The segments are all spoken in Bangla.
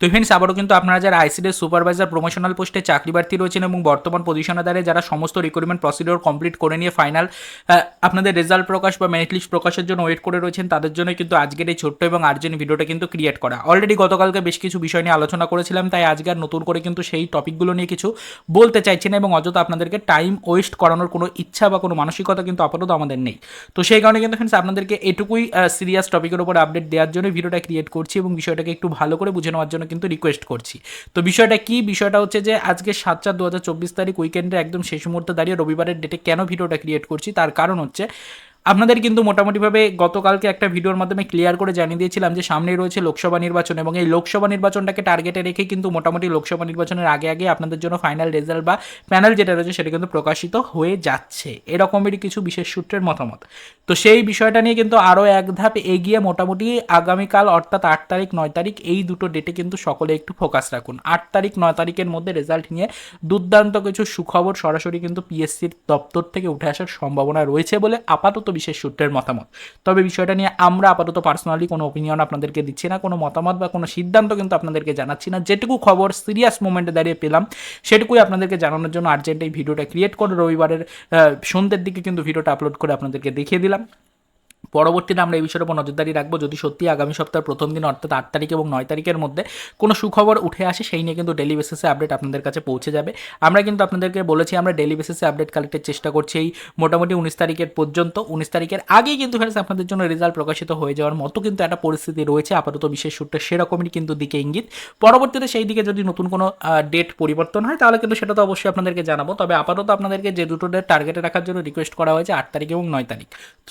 তো ফ্রেন্ডস আবারও কিন্তু আপনারা যারা আইসিডি সুপারভাইজার প্রমোশনাল পোস্টে চাকরি প্রার্থী রয়েছেন এবং বর্তমান পজিশনে দাঁড়িয়ে যারা সমস্ত রিক্রুটমেন্ট প্রসিডিওর কমপ্লিট করে নিয়ে ফাইনাল আপনাদের রেজাল্ট প্রকাশ বা মেরিট লিস্ট প্রকাশের জন্য ওয়েট করে রয়েছেন, তাদের জন্য কিন্তু আজকের এই ছোট্ট এবং আর্জেন্ট ভিডিওটা কিন্তু ক্রিয়েট করা। অলরেডি গতকালকে বেশ কিছু বিষয় নিয়ে আলোচনা করেছিলাম, তাই আজকে আর নতুন করে কিন্তু সেই টপিকগুলো নিয়ে কিছু বলতে চাইছি না এবং অযথা আপনাদেরকে টাইম ওয়েস্ট করানোর কোনো ইচ্ছা বা কোনো মানসিকতা কিন্তু আপাতত আমাদের নেই। তো সেই কারণে কিন্তু ফ্রেন্ডস আপনাদেরকে এটুকুই সিরিয়াস টপিকের উপর আপডেট দেওয়ার জন্য ভিডিওটা ক্রিয়েট করছি এবং বিষয়টাকে একটু ভালো করে বুঝে নেওয়ার জন্য কিন্তু রিকোয়েস্ট করছি। তো বিষয়টা কি? বিষয়টা হচ্ছে যে আজকে সাত চার দু তারিখ উইকেন্ডে একদম শেষ মুহূর্তে দাঁড়িয়ে রবিবারের ডেটে কেন ভিডিওটা ক্রিয়েট করছি? তার কারণ হচ্ছে আপনাদের কিন্তু মোটামুটিভাবে গতকালকে একটা ভিডিওর মাধ্যমে ক্লিয়ার করে জানিয়ে দিয়েছিলাম যে সামনে রয়েছে লোকসভা নির্বাচন এবং এই লোকসভা নির্বাচনটাকে টার্গেটে রেখে কিন্তু মোটামুটি লোকসভা নির্বাচনের আগে আগে আপনাদের জন্য ফাইনাল রেজাল্ট বা প্যানেল যেটা রয়েছে সেটা কিন্তু প্রকাশিত হয়ে যাচ্ছে। এরকমেরই কিছু বিশেষ সূত্রের মতামত। তো সেই বিষয়টা নিয়ে কিন্তু আরও এক ধাপ এগিয়ে মোটামুটি আগামীকাল অর্থাৎ আট তারিখ, নয় তারিখ এই দুটো ডেটে কিন্তু সকলে একটু ফোকাস রাখুন। আট তারিখ, নয় তারিখের মধ্যে রেজাল্ট নিয়ে দুর্দান্ত কিছু সুখবর সরাসরি কিন্তু পিএসসির দপ্তর থেকে উঠে আসার সম্ভাবনা রয়েছে বলে আপাতত বিশেষ সূত্রের মতামত। তবে বিষয়টা নিয়ে আমরা আপাতত পার্সোনালি কোনো ওপিনিয়ন আপনাদেরকে দিচ্ছি না, কোনো মতামত বা কোনো সিদ্ধান্ত কিন্তু আপনাদেরকে জানাচ্ছি না। যেটুকু খবর সিরিয়াস মোমেন্টে দাঁড়িয়ে পেলাম, সেটুকুই আপনাদেরকে জানানোর জন্য আর্জেন্ট এই ভিডিওটা ক্রিয়েট করে রবিবারের সন্ধ্যের দিকে কিন্তু ভিডিওটা আপলোড করে আপনাদেরকে দেখিয়ে দিলাম। পরবর্তীতে আমরা এই বিষয়ের উপর নজরদারি রাখব। যদি সত্যি আগামী সপ্তাহের প্রথম দিন, অর্থাৎ আট তারিখ এবং নয় তারিখের মধ্যে কোনো সুখবর উঠে আসে, সেই নিয়ে কিন্তু ডেলি বেসিসে আপডেট আপনাদের কাছে পৌঁছে যাবে। আমরা কিন্তু আপনাদেরকে বলেছি, আমরা ডেলি বেসিসে আপডেট কালেক্টের চেষ্টা করছি এই মোটামুটি উনিশ তারিখের পর্যন্ত। উনিশ তারিখের আগেই কিন্তু ফ্রেন্ডস আপনাদের জন্য রেজাল্ট প্রকাশিত হয়ে যাওয়ার মতো কিন্তু একটা পরিস্থিতি রয়েছে। আপাতত বিশেষ সূত্রে সেরকমই কিন্তু দিকে ইঙ্গিত। পরবর্তীতে সেই দিকে যদি নতুন কোনো ডেট পরিবর্তন হয়, তাহলে কিন্তু সেটা তো অবশ্যই আপনাদেরকে জানাব। তবে আপাতত আপনাদেরকে যে দুটো ডেট টার্গেটে রাখার জন্য রিকোয়েস্ট করা হয়েছে, আট তারিখ এবং নয় তারিখ।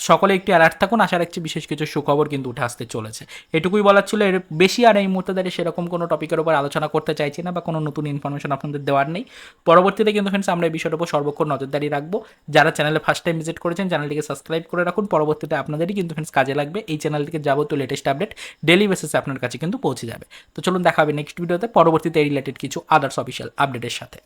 সকলে একটি অ্যালার্ট থাকুন আশা রাখছি বিশেষ কিছু সুখবর কিন্তু উঠে আসতে চলেছে। এটুকুই বলার ছিল, এর বেশি আর এই মুহূর্তে দাঁড়িয়ে সেরকম কোনো টপিকের উপর আলোচনা করতে চাইছি না বা কোনো নতুন ইনফরমেশন আপনাদের দেওয়ার নেই। পরবর্তীতে কিন্তু ফ্রেন্ডস আমরা এই বিষয়টার উপর সর্বক্ষণ নজরদারি রাখব। যারা চ্যানেলে ফার্স্ট টাইম ভিজিট করেছেন চ্যানেলটিকে সাবস্ক্রাইব করে রাখুন। পরবর্তীতে আপনাদেরই কিন্তু ফ্রেন্ডস কাজে লাগবে। এই চ্যানেলটিকে যাবতীয় লেটেস্ট আপডেট ডেলি বেসিসে আপনার কাছে কিন্তু পৌঁছে যাবে। তো চলুন দেখা হবে নেক্সট ভিডিওতে পরবর্তীতে রিলেটেড কিছু আদার্স অফিসিয়াল আপডেটের সাথে।